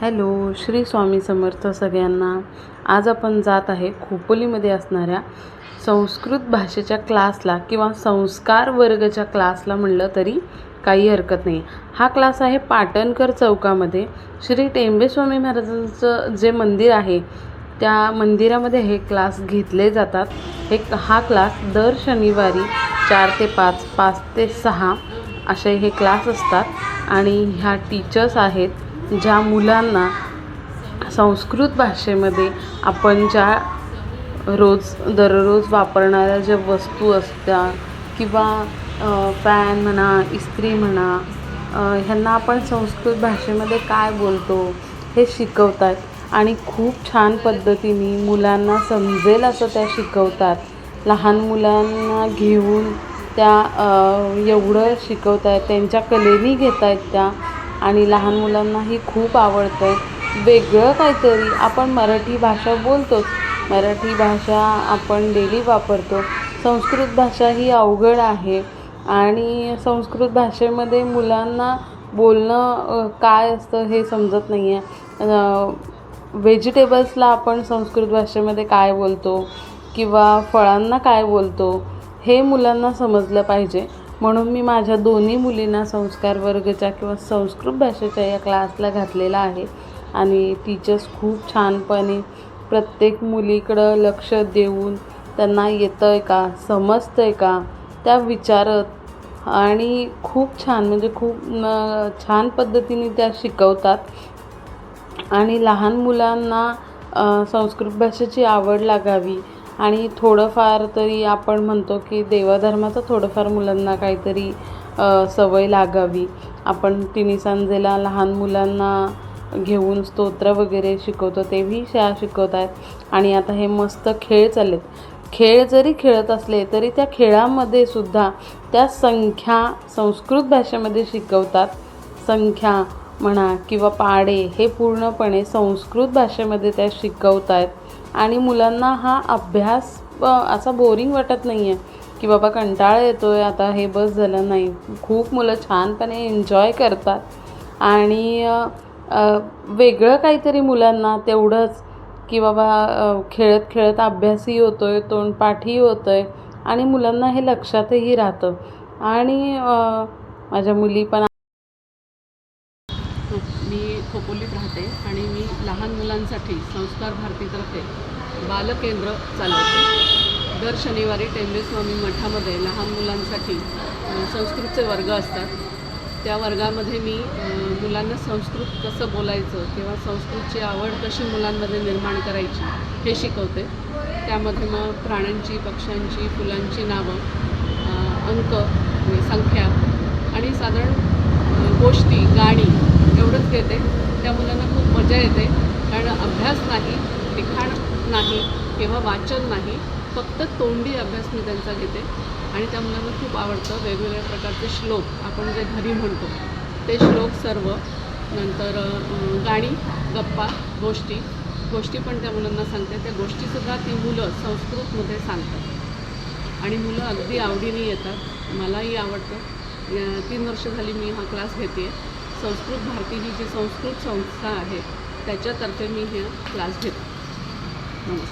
Hello Shri Swami Samarth सगळ्यांना. आज आपण जात आहे खोपोलीमध्ये असणाऱ्या संस्कृत भाषेच्या क्लासला किंवा संस्कार वर्गच्या क्लासला म्हणलं तरी काही हरकत नाही. हा क्लास आहे पाटणकर चौकामध्ये. श्री टेंबेस्वामी महाराजांचं जे मंदिर आहे त्या मंदिरामध्ये हे क्लास घेतले जातात. हे हा क्लास दर शनिवारी चार ते पाच पाच ते सहा असे हे क्लास असतात. आणि ह्या टीचर्स आहेत ज्या मुलांना संस्कृत भाषेमध्ये आपण ज्या रोज दररोज वापरणाऱ्या ज्या वस्तू असत्या किंवा फॅन म्हणा इस्त्री म्हणा ह्यांना आपण संस्कृत भाषेमध्ये काय बोलतो हे शिकवतात. आणि खूप छान पद्धतीने मुलांना समजेल असं त्या शिकवतात. लहान मुलांना घेऊन त्या एवढं शिकवत आहेत त्यांच्या कलेनी घेत आहेत त्या आणि लहान मुलांनाही खूप आवडतं आहे वेगळं काहीतरी आपण मराठी भाषा बोलतोच. मराठी भाषा आपण डेली वापरतो. संस्कृत भाषा ही अवघड आहे. आणि संस्कृत भाषेमध्ये मुलांना बोलणं काय असतं हे समजत नाही आहे व्हेजिटेबल्सला आपण संस्कृत भाषेमध्ये काय बोलतो किंवा फळांना काय बोलतो हे मुलांना समजलं पाहिजे. म्हणून मी माझ्या दोन्ही मुलींना संस्कार वर्गच्या किंवा संस्कृत भाषेच्या या क्लासला घातलेला आहे. आणि टीचर्स खूप छानपणे प्रत्येक मुलीकडं लक्ष देऊन त्यांना येतं आहे का समजतं आहे का त्या विचारत आणि खूप छान म्हणजे खूप छान पद्धतीने त्या शिकवतात. आणि लहान मुलांना संस्कृत भाषेची आवड लागावी आणि थोडंफार तरी आपण म्हणतो की देवधर्माचं थोडंफार मुलांना काहीतरी सवय लागावी. आपण तिन्ही सांजेला लहान मुलांना घेऊन स्तोत्र वगैरे शिकवतो तेही शाळा शिकवत आहेत आणि आता हे मस्त खेळ चाललेत. खेळ जरी खेळत असले तरी त्या खेळामध्ये सुद्धा त्या संख्या संस्कृत भाषेमध्ये शिकवतात. संख्या म्हणा किंवा पाडे हे पूर्णपणे संस्कृत भाषेमध्ये त्या शिकवत आहेत आणि मुलांना हा अभ्यास असा बोरिंग वाटत नाही आहे की बाबा कंटाळा येतो आहे आता हे बस झालं नाही. खूप मुलं छानपणे एन्जॉय करतात. आणि वेगळं काहीतरी मुलांना तेवढंच की बाबा खेळत खेळत अभ्यासही होतो आहे तोंडपाठही होतं आहे आणि मुलांना हे लक्षातही राहतं. आणि माझ्या मुली पण खोपोलीत राहते आणि मी लहान मुलांसाठी संस्कार भारतीतर्फे बालकेंद्र चालवते. दर शनिवारी टेंबेस्वामी मठामध्ये लहान मुलांसाठी संस्कृतचे वर्ग असतात. त्या वर्गामध्ये मी मुलांना संस्कृत कसं बोलायचं किंवा संस्कृतची आवड कशी मुलांमध्ये निर्माण करायची हे शिकवते. त्यामध्ये मग प्राण्यांची पक्ष्यांची फुलांची नावं अंक संख्या आणि साधारण गोष्टी गाणी एवढंच घेते त्या मुलांना खूप मजा येते. कारण अभ्यास नाही लिखाण नाही किंवा वाचन नाही फक्त तोंडी अभ्यास मी त्यांचा घेते. आणि त्या मुलांना खूप आवडतं. वेगवेगळ्या प्रकारचे श्लोक आपण जे घरी म्हणतो ते श्लोक सर्व. नंतर गाणी गप्पा गोष्टी. गोष्टी पण त्या मुलांना सांगते. त्या गोष्टीसुद्धा ती मुलं संस्कृतमध्ये सांगतात. आणि मुलं अगदी आवडीने येतात. मलाही आवडतं. तीन वर्ष झाली मी हा क्लास घेते संस्कृत भारती ही जी संस्कृत संस्था आहे त्याच्यातर्फे मी हे क्लास घेतो. नमस्कार.